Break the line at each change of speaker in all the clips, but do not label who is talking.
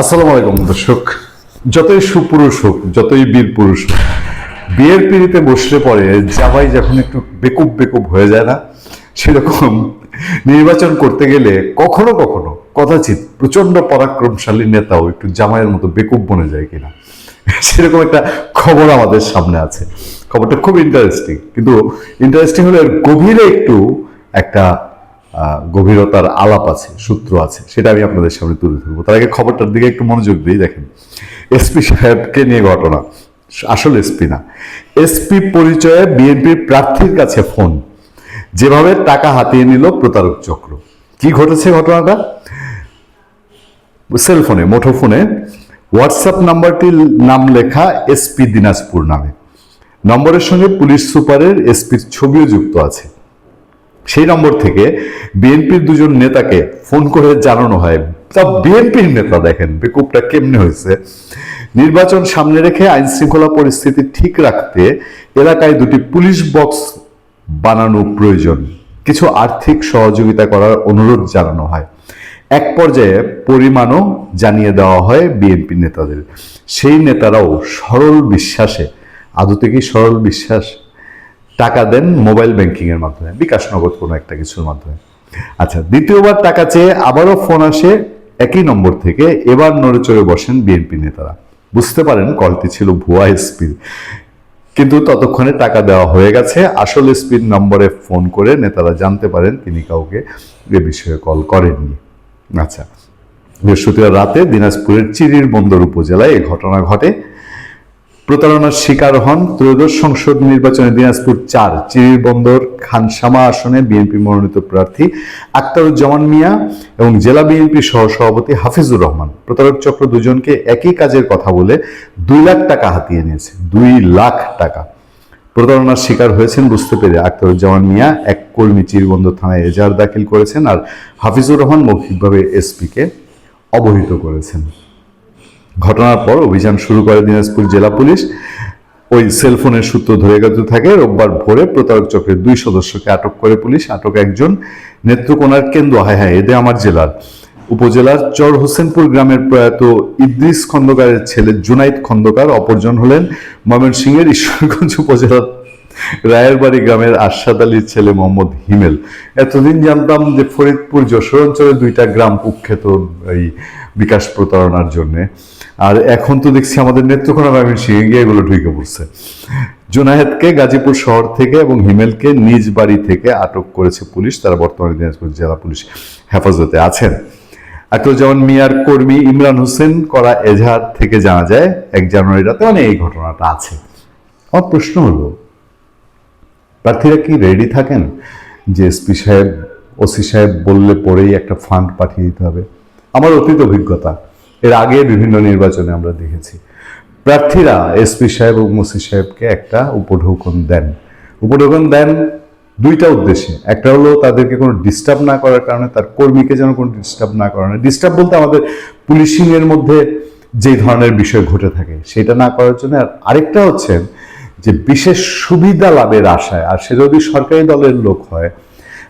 আসসালামু আলাইকুম, দর্শক। যতই সুপুরুষ হোক, যতই বীর পুরুষ হোক, বিয়ের পিড়িতে বসলে পরে জামাই যখন একটু বেকুব বেকুব হয়ে যায় না, সেরকম নির্বাচন করতে গেলে কখনো কখনো, কদাচিৎ প্রচণ্ড পরাক্রমশালী নেতাও একটু জামাইয়ের মতো বেকুব বনে যায় কিনা, সেরকম একটা খবর আমাদের সামনে আছে। খবরটা খুব ইন্টারেস্টিং কিন্তু ইন্টারেস্টিং হলে গভীরে একটু একটা গভীরতার আলাপ আছে, সূত্র আছে, সেটা আমি আপনাদের সামনে তুলে ধরবো। তার আগে খবরটার দিকে একটু মনোযোগ দিই দেখেন। এসপি সাহেবকে নিয়ে ঘটনা। আসল এসপি না। এসপি পরিচয়ে বিএনপির প্রার্থীর কাছে ফোন। যেভাবে টাকা হাতিয়ে নিল প্রতারক চক্র। কি ঘটেছে ঘটনাটা? সেলফোনে, মুঠোফোনে হোয়াটসঅ্যাপ নাম্বারটির নাম লেখা এসপি দিনাজপুর নামে। নম্বরের সঙ্গে পুলিশ সুপারের এসপির ছবিও যুক্ত আছে। সেই নম্বর থেকে বিএনপির দুজন নেতাকে ফোন করে জানানো হয়। তা বিএনপির নেতা দেখেন, বেকুবটা কেমনে হয়েছে? নির্বাচন সামনে রেখে আইন শৃঙ্খলা পরিস্থিতি ঠিক রাখতে এলাকায় দুটি পুলিশ বক্স বানানো প্রয়োজন। কিছু আর্থিক সহযোগিতা করার অনুরোধ জানানো হয়। এক পর্যায়ে পরিমাণও জানিয়ে দেওয়া হয় বিএনপি নেতাদের। সেই নেতারাও সরল বিশ্বাসে, আদতে কি সরল বিশ্বাস? টাকা দেন মোবাইল ব্যাংকিং এর মাধ্যমে, বিকাশ নগদ কোনো একটা কিছুর মাধ্যমে। আচ্ছা দ্বিতীয়বার টাকা চেয়ে আবারও ফোন আসে একই নম্বর থেকে, এবার নড়ে চড়ে বসেন বিএনপি নেতারা। বুঝতে পারেন, কলটি ছিল ভুয়া এসপির কিন্তু ততক্ষণে টাকা দেওয়া হয়ে গেছে, আসল এসপির নম্বরে ফোন করে নেতারা জানতে পারেন তিনি কাউকে এ বিষয়ে কল করেননি। আচ্ছা বৃহস্পতিবার রাতে দিনাজপুরের চিরির বন্দর উপজেলায় এই ঘটনা ঘটে। প্রতারণার শিকার হন ত্রয়োদশ সংসদ নির্বাচনে দিনাজপুর চার চিরির বন্দর খানসামা আসনে বিএনপি মনোনীত প্রার্থী আক্তারুজ্জামান মিয়া এবং জেলা বিএনপি সহ সভাপতি হাফিজুর রহমান। প্রতারক চক্র দুজনকে একই কাজের কথা বলে দুই লাখ টাকা হাতিয়ে নিয়েছে। দুই লাখ টাকা। প্রতারণার শিকার হয়েছেন বুঝতে পেরে আক্তারুজ্জামান মিয়া এক কর্মী চিরবন্দর থানায় এজাহার দাখিল করেছেন আর হাফিজুর রহমান মৌখিকভাবে এসপিকে অবহিত করেছেন। ঘটনার পর অভিযান শুরু করে দিনাজপুর জেলা পুলিশ। ওই সেলফোনের সূত্র ধরে গেতে থাকে, রোববার ভোরে প্রতারক চক্রের দুই সদস্যকে আটক করে পুলিশ, আটক একজন নেত্রকোনার কেন্দ্র হায় হায় এদে আমার জেলার। উপজেলার চর হোসেনপুর গ্রামের প্রয়াত ইদ্রিস খন্দকারের ছেলে জুনাইদ খন্দকার অপরজন হলেন ময়মনসিংহের ঈশ্বরগঞ্জ উপজেলার রায়েরবাড়ি গ্রামের আশাদ আলীর ছেলে মোহাম্মদ হিমেল। এতদিন জানতাম যে ফরিদপুর যশোর অঞ্চলে দুইটা গ্রাম কুখ্যাত এই বিকাশ প্রতারণার জন্য। আর এখন তো দেখছি আমাদের নেত্রকোনা গ্রামের সিংহে এগুলো ঢুকে পড়ছে। জুনায়েদকে গাজীপুর শহর থেকে এবং হিমেলকে নিজ বাড়ি থেকে আটক করেছে পুলিশ। তারা বর্তমানে দিনাজপুর জেলা পুলিশ হেফাজতে আছেন। আক্রুজ্জামান মিয়ার কর্মী ইমরান হোসেন করা এজাহার থেকে জানা যায়, এক জানুয়ারি রাতে মানে এই ঘটনাটা আছে। আমার প্রশ্ন হলো, প্রার্থীরা কি রেডি থাকেন? যে এসপি সাহেব, ওসি সাহেব বললে পরেই একটা ফান্ড পাঠিয়ে দিতে হবে। আমার অতীত অভিজ্ঞতা। এর আগে বিভিন্ন নির্বাচনে আমরা দেখেছি। প্রার্থীরা এসপি সাহেব এবং ওসি সাহেবকে একটা উপঢৌকন দেন। উপঢৌকন দেন দুইটা উদ্দেশ্যে। একটা হলো তাদেরকে কোনো ডিস্টার্ব না করার কারণে, তার কর্মীকে যেন কোনো ডিস্টার্ব না করানো ডিস্টার্ব বলতে আমাদের পুলিশিংয়ের মধ্যে যে ধরনের বিষয় ঘটে থাকে, সেটা না করার জন্য। আর আরেকটা হচ্ছে যে বিশেষ সুবিধা লাভের আশায়, আর সে যদি সরকারি দলের লোক হয়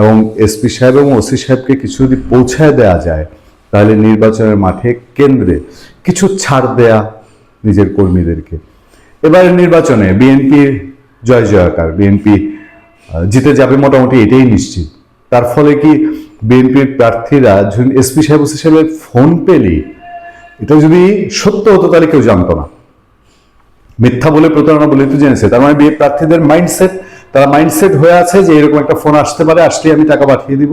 এবং এসপি সাহেব এবং ওসি সাহেবকে কিছু যদি পৌঁছায় দেওয়া যায় তাহলে নির্বাচনের মাঠে কেন্দ্রে কিছু ছাড় দেয়া নিজের কর্মীদেরকে। এবারের নির্বাচনে বিএনপির জয় জয়াকার, বিএনপি জিতে যাবে মোটামুটি এটাই নিশ্চিত। তার ফলে কি বিএনপির প্রার্থীরা এসপি সাহেব হিসেবে ফোন পেলেই এটা যদি সত্য হতো তাহলে কেউ জানতো না। মিথ্যা বলে প্রতারণা বলে তো জেনেছে। তার মানে বিয়ে প্রার্থীদের মাইন্ডসেট তারা মাইন্ডসেট হয়ে আছে যে এরকম একটা ফোন আসতে পারে আসলে আমি টাকা পাঠিয়ে দিব।